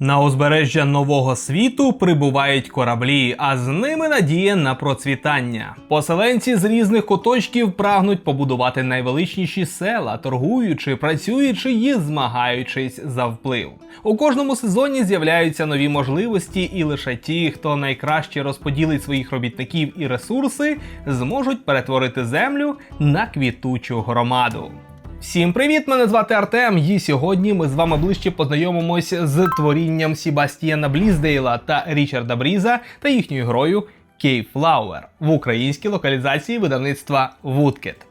На узбережжя нового світу прибувають кораблі, а з ними надія на процвітання. Поселенці з різних куточків прагнуть побудувати найвеличніші села, торгуючи, працюючи і змагаючись за вплив. У кожному сезоні з'являються нові можливості, і лише ті, хто найкраще розподілить своїх робітників і ресурси, зможуть перетворити землю на квітучу громаду. Всім привіт! Мене звати Артем. І сьогодні ми з вами ближче познайомимось з творінням Сібастіана Бліздейла та Річарда Бріза та їхньою грою Кейфлауер в українській локалізації видавництва Вудкет.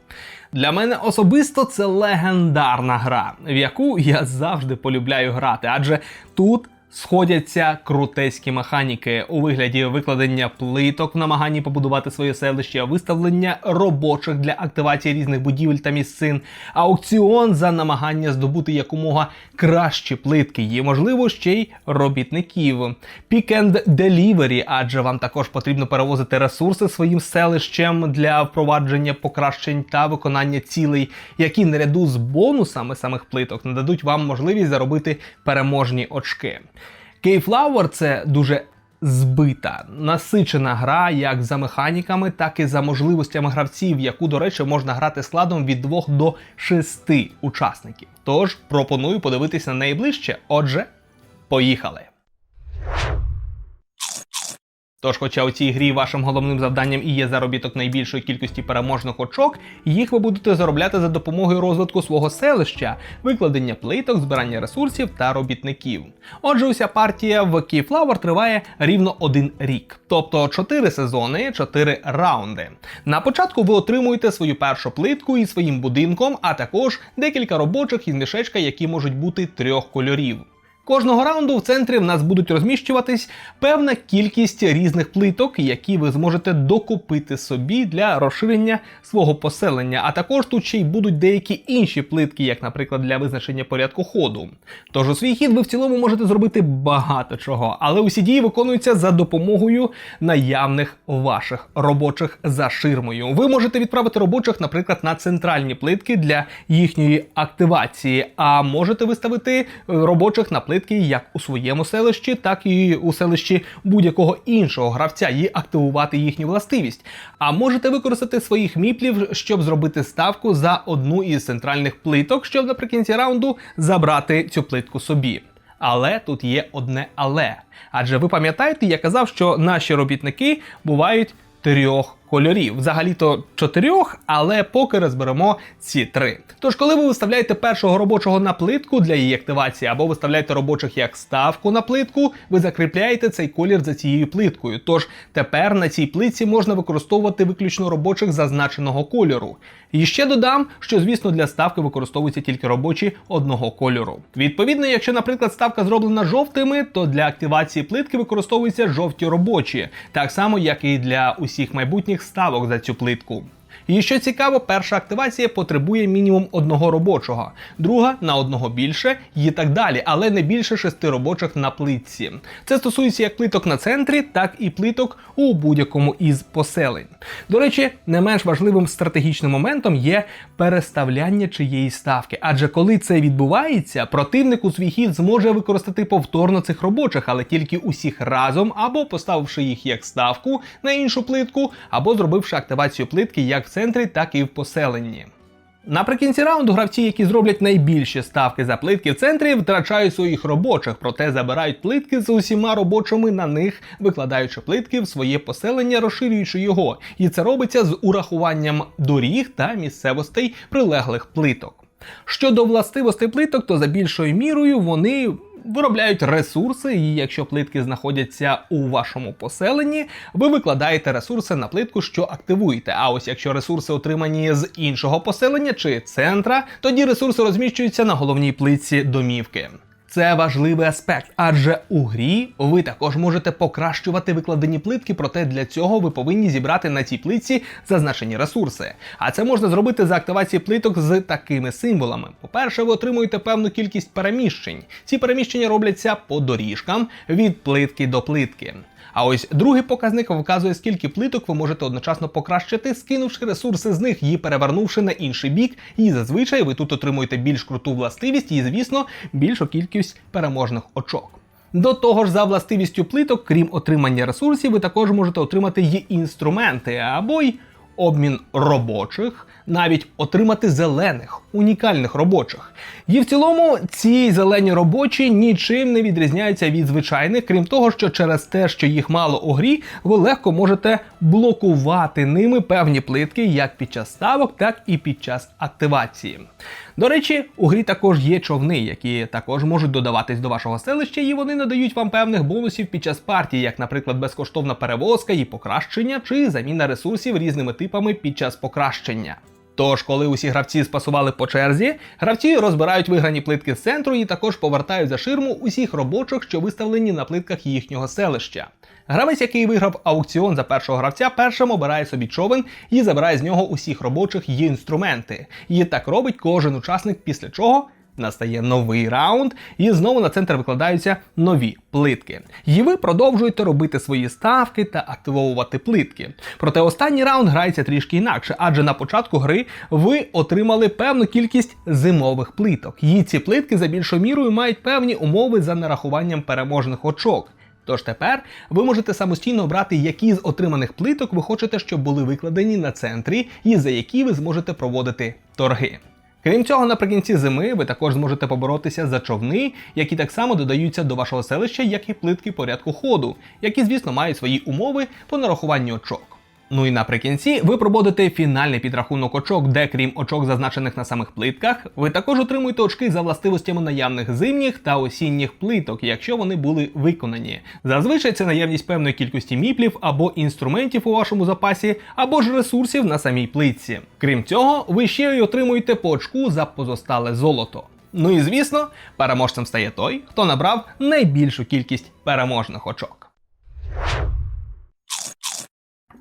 Для мене особисто це легендарна гра, в яку я завжди полюбляю грати, адже тут сходяться крутеські механіки у вигляді викладення плиток в намаганні побудувати своє селище, виставлення робочих для активації різних будівель та місцин, аукціон за намагання здобути якомога кращі плитки, і можливо ще й робітників. Пік-енд делівері, адже вам також потрібно перевозити ресурси своїм селищем для впровадження покращень та виконання цілей, які наряду з бонусами самих плиток нададуть вам можливість заробити переможні очки. Кейфлауер це дуже збита, насичена гра як за механіками, так і за можливостями гравців, яку, до речі, можна грати складом від 2 до 6 учасників. Тож пропоную подивитися на неї ближче. Отже, поїхали! Тож, хоча у цій грі вашим головним завданням і є заробіток найбільшої кількості переможних очок, їх ви будете заробляти за допомогою розвитку свого селища, викладення плиток, збирання ресурсів та робітників. Отже, уся партія в Keyflower триває рівно один рік, тобто 4 сезони, 4 раунди. На початку ви отримуєте свою першу плитку із своїм будинком, а також декілька робочих із мішечка, які можуть бути трьох кольорів. Кожного раунду в центрі в нас будуть розміщуватись певна кількість різних плиток, які ви зможете докупити собі для розширення свого поселення. А також тут ще й будуть деякі інші плитки, як, наприклад, для визначення порядку ходу. Тож у свій хід ви в цілому можете зробити багато чого, але усі дії виконуються за допомогою наявних ваших робочих за ширмою. Ви можете відправити робочих, наприклад, на центральні плитки для їхньої активації, а можете виставити е, робочих на плитки як у своєму селищі, так і у селищі будь-якого іншого гравця і активувати їхню властивість. А можете використати своїх міплів, щоб зробити ставку за одну із центральних плиток, щоб наприкінці раунду забрати цю плитку собі. Але тут є одне але. Адже ви пам'ятаєте, я казав, що наші робітники бувають трьох кольорів. Взагалі-то чотирьох, але поки розберемо ці три. Тож, коли ви виставляєте першого робочого на плитку для її активації, або виставляєте робочих як ставку на плитку, ви закріпляєте цей колір за цією плиткою. Тож тепер на цій плитці можна використовувати виключно робочих зазначеного кольору. І ще додам, що звісно для ставки використовуються тільки робочі одного кольору. Відповідно, якщо, наприклад, ставка зроблена жовтими, то для активації плитки використовуються жовті робочі, так само як і для усіх майбутніх ставок за цю плитку. І що цікаво, перша активація потребує мінімум одного робочого, друга на одного більше і так далі, але не більше шести робочих на плитці. Це стосується як плиток на центрі, так і плиток у будь-якому із поселень. До речі, не менш важливим стратегічним моментом є переставляння чиєї ставки. Адже коли це відбувається, противник у свій хід зможе використати повторно цих робочих, але тільки усіх разом, або поставивши їх як ставку на іншу плитку, або зробивши активацію плитки як в центрі, так і в поселенні. Наприкінці раунду гравці, які зроблять найбільші ставки за плитки в центрі, втрачають своїх робочих, проте забирають плитки з усіма робочими на них, викладаючи плитки в своє поселення, розширюючи його. І це робиться з урахуванням доріг та місцевостей прилеглих плиток. Щодо властивостей плиток, то за більшою мірою вони виробляють ресурси, і якщо плитки знаходяться у вашому поселенні, ви викладаєте ресурси на плитку, що активуєте. А ось якщо ресурси отримані з іншого поселення чи центра, тоді ресурси розміщуються на головній плитці домівки. Це важливий аспект, адже у грі ви також можете покращувати викладені плитки, проте для цього ви повинні зібрати на цій плитці зазначені ресурси. А це можна зробити за активації плиток з такими символами. По-перше, ви отримуєте певну кількість переміщень. Ці переміщення робляться по доріжкам від плитки до плитки. А ось другий показник вказує, скільки плиток ви можете одночасно покращити, скинувши ресурси з них і перевернувши на інший бік. І зазвичай ви тут отримуєте більш круту властивість і, звісно, більшу кількість переможних очок. До того ж, за властивістю плиток, крім отримання ресурсів, ви також можете отримати її інструменти або й обмін робочих, навіть отримати зелених, унікальних робочих. І в цілому ці зелені робочі нічим не відрізняються від звичайних, крім того, що через те, що їх мало у грі, ви легко можете блокувати ними певні плитки як під час ставок, так і під час активації. До речі, у грі також є човни, які також можуть додаватись до вашого селища, і вони надають вам певних бонусів під час партії, як, наприклад, безкоштовна перевозка і покращення, чи заміна ресурсів різними типами під час покращення. Тож, коли усі гравці спасували по черзі, гравці розбирають виграні плитки з центру і також повертають за ширму усіх робочих, що виставлені на плитках їхнього селища. Гравець, який виграв аукціон за першого гравця, першим обирає собі човен і забирає з нього усіх робочих її інструменти. І так робить кожен учасник, після чого Настає новий раунд, і знову на центр викладаються нові плитки. І ви продовжуєте робити свої ставки та активовувати плитки. Проте останній раунд грається трішки інакше, адже на початку гри ви отримали певну кількість зимових плиток. І ці плитки за більшою мірою мають певні умови за нарахуванням переможних очок. Тож тепер ви можете самостійно обрати, які з отриманих плиток ви хочете, щоб були викладені на центрі, і за які ви зможете проводити торги. Крім цього, наприкінці зими ви також зможете поборотися за човни, які так само додаються до вашого селища, як і плитки порядку ходу, які, звісно, мають свої умови по нарахуванню очок. Ну і наприкінці ви проводите фінальний підрахунок очок, де, крім очок, зазначених на самих плитках, ви також отримуєте очки за властивостями наявних зимніх та осінніх плиток, якщо вони були виконані. Зазвичай це наявність певної кількості міплів або інструментів у вашому запасі, або ж ресурсів на самій плитці. Крім цього, ви ще й отримуєте по очку за позостале золото. Ну і звісно, переможцем стає той, хто набрав найбільшу кількість переможних очок.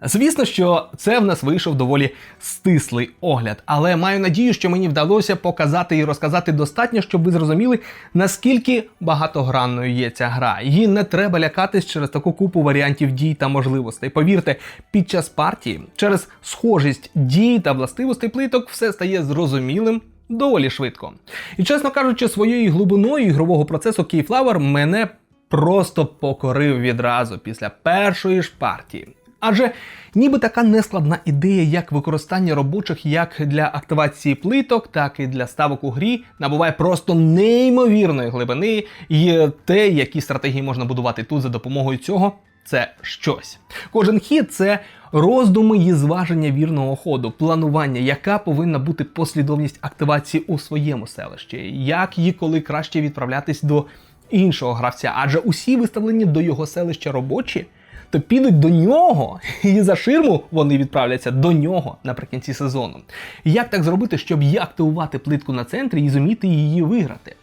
Звісно, що це в нас вийшов доволі стислий огляд, але маю надію, що мені вдалося показати і розказати достатньо, щоб ви зрозуміли, наскільки багатогранною є ця гра. Її не треба лякатись через таку купу варіантів дій та можливостей. Повірте, під час партії через схожість дій та властивостей плиток все стає зрозумілим. Доволі швидко. І чесно кажучи, своєю глибиною ігрового процесу Keyflower мене просто покорив відразу після першої ж партії. Адже ніби така нескладна ідея, як використання робочих як для активації плиток, так і для ставок у грі, набуває просто неймовірної глибини, і те, які стратегії можна будувати тут за допомогою цього. Це щось. Кожен хід це роздуми і зваження вірного ходу, планування, яка повинна бути послідовність активації у своєму селищі, як і коли краще відправлятись до іншого гравця, адже усі виставлені до його селища робочі то підуть до нього, і за ширму вони відправляться до нього наприкінці сезону. Як так зробити, щоб є активувати плитку на центрі і зуміти її виграти?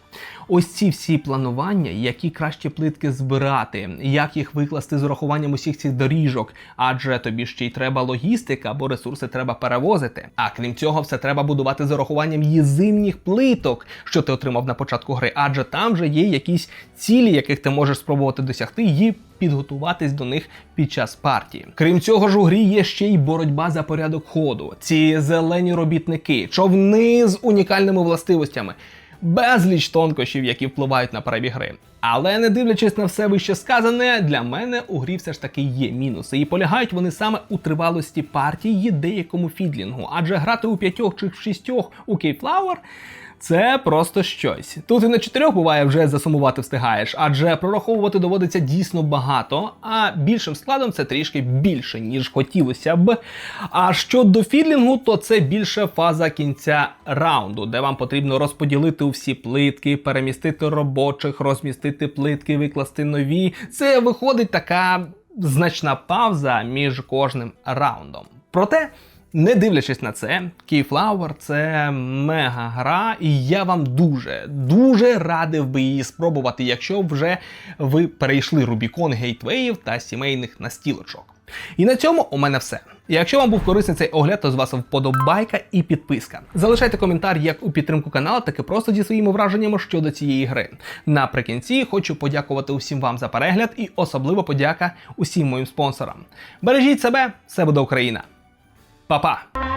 Ось ці всі планування, які краще плитки збирати, як їх викласти з урахуванням усіх цих доріжок, адже тобі ще й треба логістика, бо ресурси треба перевозити. А крім цього, все треба будувати з урахуванням її зимніх плиток, що ти отримав на початку гри, адже там вже є якісь цілі, яких ти можеш спробувати досягти, і підготуватись до них під час партії. Крім цього ж у грі є ще й боротьба за порядок ходу, ці зелені робітники, човни з унікальними властивостями безліч тонкощів, які впливають на перебіг гри. Але не дивлячись на все вище сказане, для мене у грі все ж таки є мінуси, і полягають вони саме у тривалості партії деякому фідлінгу, адже грати у п'ятьох чи в шістьох у Кейфлауер це просто щось. Тут і на чотирьох буває вже засумувати встигаєш, адже прораховувати доводиться дійсно багато, а більшим складом це трішки більше, ніж хотілося б. А щодо фідлінгу, то це більше фаза кінця раунду, де вам потрібно розподілити усі плитки, перемістити робочих, розмістити плитки, викласти нові. Це виходить така значна пауза між кожним раундом. Проте. Не дивлячись на це, Keyflower – це мега гра, і я вам дуже дуже радив би її спробувати, якщо вже ви перейшли Рубікон гейтвеїв та сімейних настілочок. І на цьому у мене все. Якщо вам був корисний цей огляд, то з вас вподобайка і підписка. Залишайте коментар як у підтримку каналу, так і просто зі своїми враженнями щодо цієї гри. Наприкінці хочу подякувати усім вам за перегляд і особливо подяка усім моїм спонсорам. Бережіть себе, все буде Україна! Papá!